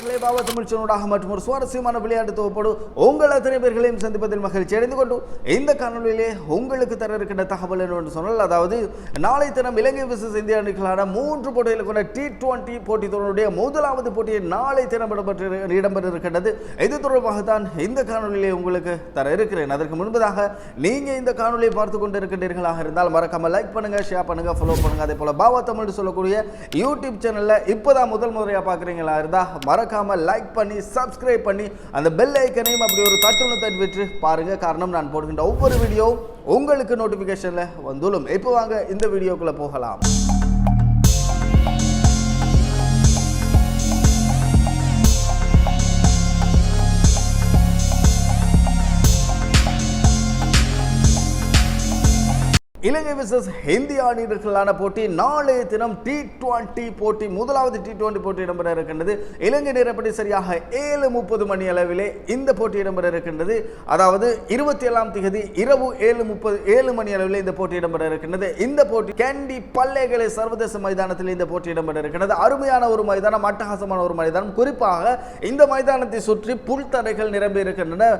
நேயர்களே, பாபா தமிழ் மற்றும் ஒரு சுவாரஸ்யமான விளையாட்டு தொகுப்போடு உங்கள் அத்தனை பேர்களையும் சந்திப்பதில் மகிழ்ச்சி அடைந்து கொண்டு இந்த காணொலியிலே உங்களுக்கு தர இருக்கின்ற தகவல் என்று சொன்னால் அதாவது நாளை தினம் இலங்கை விசஸ் இந்திய அணிகளான மூன்று போட்டிகளை கொண்ட டி டுவெண்டி போட்டி தொடருடைய முதலாவது போட்டியை நாளை தினம் இடம்பெற்று இடம்பெற இருக்கின்றது இது தொடர்பாகத்தான் இந்த காணொலியிலே உங்களுக்கு தர இருக்கிறேன். அதற்கு முன்பதாக நீங்கள் இந்த காணொலியை பார்த்து கொண்டு இருக்கின்றீர்களாக இருந்தால் மறக்காமல் லைக் பண்ணுங்க ஷேர் பண்ணுங்க ஃபாலோ பண்ணுங்க. அதே போல பாபா தமிழ் சொல்லக்கூடிய யூடியூப் சேனலில் இப்போதான் முதல் முறையாக பார்க்குறீங்களா இருந்தால் மறக்க மறக்காமல் லைக் பண்ணி சப்ஸ்கிரைப் பண்ணி அந்த பெல் ஐக்கனையும் அப்படி ஒரு தட்டுன்னு தட்டி விட்டு பாருங்க காரணம் நான் போடுகின்ற ஒவ்வொரு வீடியோ உங்களுக்கு நோட்டிஃபிகேஷனில் வந்துடும். இப்போ வாங்க இந்த வீடியோக்குள்ள போகலாம். இலங்கை விசஸ் இந்திய அணியினர்களான போட்டி நாளைய தினம் டி டுவெண்டி போட்டி முதலாவது டி டுவெண்டி போட்டி இடம்பெற இருக்கின்றது. இலங்கை நேரப்படி சரியாக ஏழு முப்பது மணி அளவிலே இந்த போட்டி இடம்பெற இருக்கின்றது. அதாவது இருபத்தி ஏழாம் தேதி இரவு ஏழு முப்பது ஏழு மணி அளவில் இந்த போட்டி இடம்பெற இருக்கின்றது. இந்த போட்டி கேண்டி பல்லைகளை சர்வதேச மைதானத்தில் இந்த போட்டி இடம்பெற இருக்கின்றது. அருமையான ஒரு மைதானம் அட்டகாசமான ஒரு மைதானம். குறிப்பாக இந்த மைதானத்தை சுற்றி புல்தரைகள் நிரம்பி இருக்கின்றன.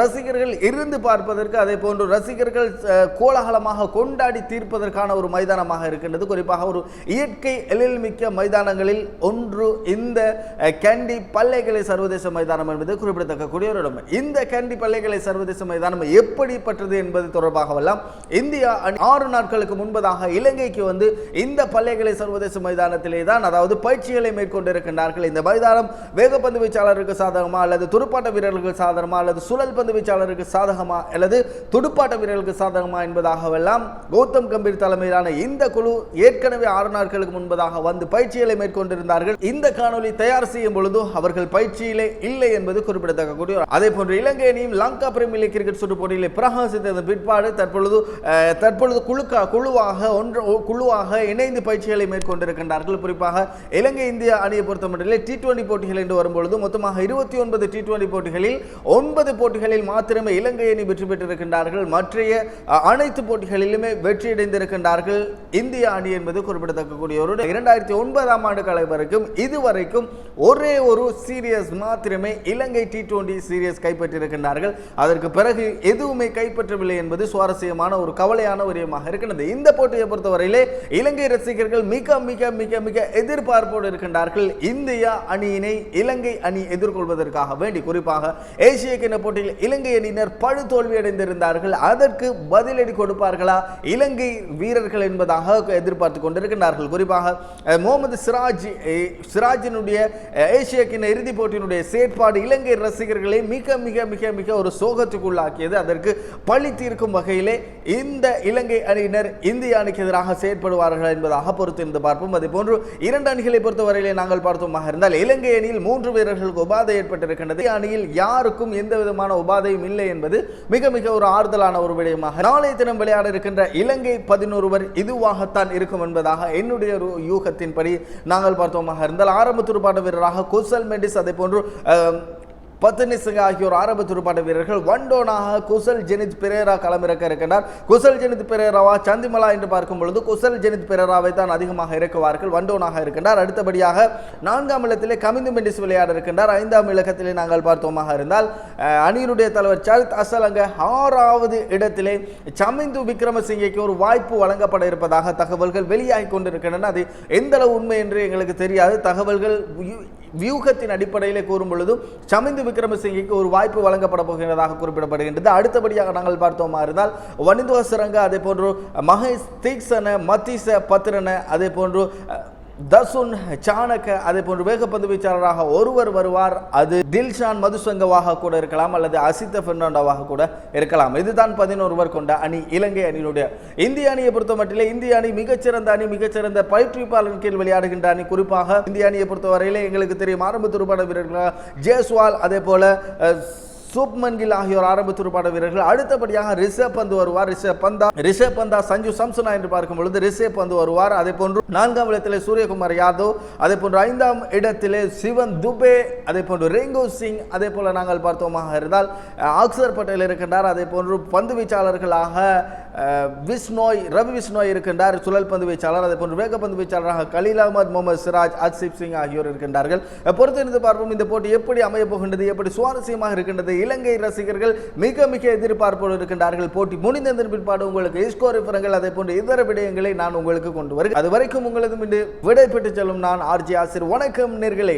ரசிகர்கள் இருந்து பார்ப்பதற்கு அதே போன்று ரசிகர்கள் கோலாகலமாக கொண்டு கொண்டாடி தீர்ப்பதற்கான ஒரு மைதானமாக இருக்கின்றது. குறிப்பாக ஒரு இயற்கை எழில் மிக்க மைதானங்களில் ஒன்று இந்த கேண்டி பல்லைகளை சர்வதேச மைதானம் என்பது குறிப்பிடத்தக்கக்கூடிய ஒரு இடம். இந்த கேண்டி பல்லைகளை சர்வதேச மைதானம் எப்படிப்பட்டது என்பது தொடர்பாகவெல்லாம் இந்தியா ஆறு நாட்களுக்கு முன்பதாக இலங்கைக்கு வந்து இந்த பல்லைகளை சர்வதேச மைதானத்திலே தான் அதாவது பயிற்சிகளை மேற்கொண்டிருக்கின்றார்கள். இந்த மைதானம் வேகப்பந்து வீச்சாளருக்கு சாதகமா அல்லது துடுப்பாட்ட வீரர்களுக்கு சாதகமா அல்லது சுழல் பந்து வீச்சாளருக்கு சாதகமா அல்லது துடுப்பாட்ட வீரர்களுக்கு சாதகமா என்பதாகவெல்லாம் கௌதம் கம்பீர் தலைமையிலான இந்த குழு ஏற்கனவே ஆறு நாட்களுக்கு முன்பதாக வந்து பயிற்சிகளை மேற்கொண்டிருந்தார்கள். இந்த காணொளி தயார் செய்யும் பொழுது அவர்கள் பயிற்சியிலே இல்லை என்பது குறிப்பிடத்தக்கக்கூடிய அதே போன்று இலங்கை அணியும் லங்கா பிரீமியர் லீக் கிரிக்கெட் சுற்று போட்டியிலே பிரகாசித்ததன் பிற்பாடு தற்பொழுது தற்பொழுது குழுக்கா குழுவாக ஒன்று குழுவாக இணைந்து பயிற்சிகளை மேற்கொண்டிருக்கின்றார்கள். குறிப்பாக இலங்கை இந்திய அணியை பொறுத்தமட்டிலே டி டுவெண்டி போட்டிகள் என்று வரும்பொழுது மொத்தமாக இருபத்தி ஒன்பது டி டுவெண்டி போட்டிகளில் ஒன்பது போட்டிகளில் மாத்திரமே இலங்கை அணி வெற்றி பெற்றிருக்கின்றார்கள். மற்றைய அனைத்து போட்டிகளிலுமே வெற்றியடைந்திருக்கின்றார்கள். இந்திய அணி என்பது குறிப்பிடத்தக்கக்கூடியவரு இரண்டாயிரத்தி ஒன்பதாம் ஆண்டு காலை வரைக்கும் இதுவரைக்கும் ஒரே ஒரு சீரியஸ் மாத்திரமே இலங்கை டி டுவெண்டி சீரியஸ் கைப்பற்றியிருக்கின்றார்கள். அதற்கு பிறகு எதுவுமே கைப்பற்றவில்லை என்பது சுவாரஸ்யமான ஒரு கவலையான விடயமாக இருக்கின்றது. இந்த போட்டியை பொறுத்தவரையிலே இலங்கை ரசிகர்கள் மிக மிக மிக மிக எதிர்பார்ப்போடு இருக்கின்றார்கள். இந்தியா அணியினை இலங்கை அணி எதிர்கொள்வதற்காக வேண்டி. குறிப்பாக ஏசிய கிண போட்டியில் இலங்கை அணியினர் படு தோல்வி அடைந்திருந்தார்கள் அதற்கு பதிலடி கொடுப்பார்களா? இலங்கை வீரர்கள் என்பதாக எதிர்பார்த்து கொண்டிருக்கின்றார்கள். குறிப்பாக முகமது சிராஜ் சிராஜினுடைய அஹ், ஏசிய கிண்ண இறுதிப் போட்டியினுடைய செயற்பாடு இலங்கை ரசிகர்களை மிக மிக மிக மிக ஒரு சோகத்துக்குள்ளாக்கியது. அதற்கு பழி தீர்க்கும் வகையிலே இந்த இலங்கை அணியினர் இந்திய அணிக்கு எதிராக செயற்படுவார்கள் என்பதாக பொறுத்திருந்து பார்ப்போம். அதே போன்று இரண்டு அணிகளை பொறுத்தவரையிலே நாங்கள் பார்த்தோமாக இருந்தால் இலங்கை அணியில் மூன்று வீரர்களுக்கு உபாதை ஏற்பட்டிருக்கின்றது. அணியில் யாருக்கும் எந்த விதமான உபாதையும் இல்லை என்பது மிக மிக ஒரு ஆறுதலான ஒரு விடயமாக நாளைய தினம் விளையாட இருக்கின்ற இலங்கை பதினொருவர் இதுவாகத்தான் இருக்கும் என்பதாக என்னுடைய ஒரு யூகத்தின்படி நாங்கள் பார்த்தோமாக இருந்தால் ஆரம்ப துடுப்பாட்ட வீரராக குசல் மெண்டிஸ் அதே போன்று அஹ், ஆகியோர் ஆரம்ப துடுப்பாட்ட வீரர்கள். ஒன்டோனாக குசல் ஜெனித் பெரேரா களமிறக்க இருக்கின்றார். குசல் ஜெனித் பெரேராவா சந்திமலா என்று பார்க்கும் பொழுது குசல் ஜெனித் பெரேராவை தான் அதிகமாக இறக்குவார்கள். ஒன்டோனாக இருக்கின்றார். அடுத்தபடியாக நான்காம் இடத்திலே கமிந்து மெண்டிஸ் விளையாட இருக்கின்றார். ஐந்தாம் இலக்கத்திலே நாங்கள் பார்த்தோமாக இருந்தால் அணியினுடைய தலைவர் சரித் அசலங்க ஆறாவது இடத்திலே சமிந்து விக்ரமசிங்கைக்கு ஒரு வாய்ப்பு வழங்கப்பட இருப்பதாக தகவல்கள் வெளியாகி கொண்டிருக்கின்றன. அது எந்த அளவு உண்மை என்று எங்களுக்கு தெரியாது. தகவல்கள் வியூகத்தின் அடிப்படையிலே கூறும் பொழுதும் சமிந்து விக்ரமசிங்கிக்கு ஒரு வாய்ப்பு வழங்கப்பட போகிறதாக குறிப்பிடப்படுகின்றது. அடுத்தபடியாக நாங்கள் பார்த்தோமா இருந்தால் வனிந்துவ சிரங்க அதே போன்று மகேஷ் தீக்ஷன மத்தீச பத்திரன அதே போன்று தசுன் சாணக்க அதே போன்று வேகப்பந்து வீச்சாளராக ஒருவர் வருவார். அது தில்ஷான் மதுசங்கவாக கூட இருக்கலாம் அல்லது அசித்த பெர்னாண்டோவாக கூட இருக்கலாம். இதுதான் பதினோருவர் கொண்ட அணி இலங்கை அணியினுடைய. இந்திய அணியை பொறுத்த மட்டிலே இந்திய அணி மிகச்சிறந்த அணி மிகச்சிறந்த பயிற்றுவிப்பாளர் கீழ் விளையாடுகின்ற அணி. குறிப்பாக இந்திய அணியை பொறுத்தவரையிலே எங்களுக்கு தெரியும் ஆரம்ப துடுப்பாட்ட வீரர்கள் ஜேஸ்வால் அதே போல சூப்மன் கில் ஆகியோர் ஆரம்ப பாட வீரர்கள் அடுத்தபடியாக ரிஷப் பந்து வருவார். ரிஷப் பந்தா ரிஷப் பந்தா சஞ்சு சம்சனா என்று பார்க்கும் பொழுது ரிஷப் பந்து வருவார். அதே போன்று நான்காம் இடத்திலே சூரியகுமார் யாதவ் அதே போன்று ஐந்தாம் இடத்திலே சிவன் துபே அதே போன்று ரெங்கோ சிங் அதே போல நாங்கள் பார்த்தோமாக இருந்தால் ஆக்சர் பட்டேல் இருக்கின்றார். அதே போன்று பந்து வீச்சாளர்களாக அஹ், விஷ்ணோய் ரவி விஷ்ணோய் இருக்கின்றார். சுழல் பந்து வீச்சாளர் அதே போன்று வேகப்பந்து வீச்சாளராக கலீல் அகமது முகமது சிராஜ் அர்ஷிப் சிங் ஆகியோர் இருக்கின்றார்கள். பொறுத்திருந்து பார்ப்போம் இந்த போட்டி எப்படி அமைய போகின்றது எப்படி சுவாரஸ்யமாக இருக்கின்றது இலங்கை ரசிகர்கள் மிக மிக எதிர்பார்ப்போடு இருக்கின்றார்கள். போட்டி முடிந்ததன் பிற்பாடு உங்களுக்கு ஸ்கோர் விவரங்கள் அதே போன்று இதர விடயங்களை நான் உங்களுக்கு கொண்டு வருகிறேன். அது வரைக்கும் உங்களது விடைபெற்று செல்லும் நான் ஆர்ஜி ஆசிர். வணக்கம் நேர்களே.